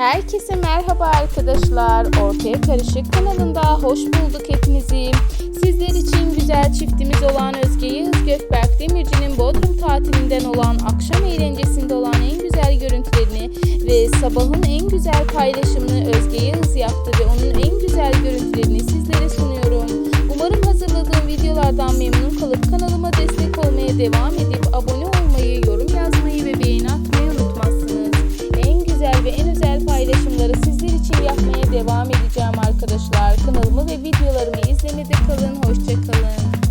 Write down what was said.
Herkese merhaba arkadaşlar. Ortaya Karışık kanalında hoş bulduk hepinizi. Sizler için güzel çiftimiz olan Özge Yağız Gökberk Demirci'nin Bodrum tatilinden olan akşam eğlencesinde olan en güzel görüntülerini ve sabahın en güzel paylaşımını Özge Yağız yaptı ve onun en güzel görüntülerini sizlere sunuyorum. Umarım hazırladığım videolardan memnun kalıp kanalıma destek olmaya devam edip devam edeceğim arkadaşlar. Kanalımı ve videolarımı izlemede kalın. Hoşçakalın.